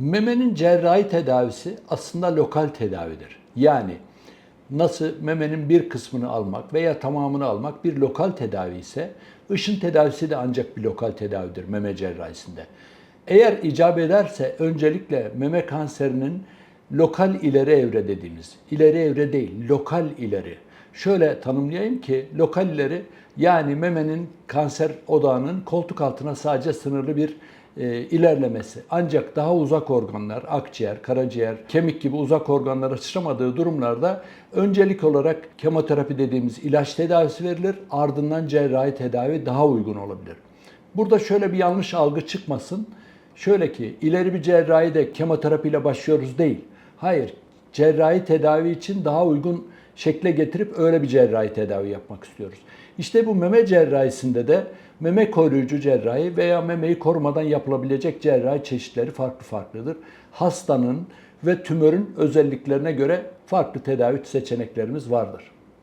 Memenin cerrahi tedavisi aslında lokal tedavidir. Yani nasıl memenin bir kısmını almak veya tamamını almak bir lokal tedavi ise ışın tedavisi de ancak bir lokal tedavidir meme cerrahisinde. Eğer icap ederse öncelikle meme kanserinin lokal ileri evre dediğimiz, ileri evre değil, lokal ileri. Şöyle tanımlayayım ki lokal ileri yani memenin kanser odağının koltuk altına sadece sınırlı bir e, ilerlemesi. Ancak daha uzak organlar, akciğer, karaciğer, kemik gibi uzak organlara sıçramadığı durumlarda öncelik olarak kemoterapi dediğimiz ilaç tedavisi verilir. Ardından cerrahi tedavi daha uygun olabilir. Burada şöyle bir yanlış algı çıkmasın. Şöyle ki ileri bir cerrahi de kemoterapiyle başlıyoruz değil. Hayır, cerrahi tedavi için daha uygun şekle getirip öyle bir cerrahi tedavi yapmak istiyoruz. İşte bu meme cerrahisinde de meme koruyucu cerrahi veya memeyi korumadan yapılabilecek cerrahi çeşitleri farklı farklıdır. Hastanın ve tümörün özelliklerine göre farklı tedavi seçeneklerimiz vardır.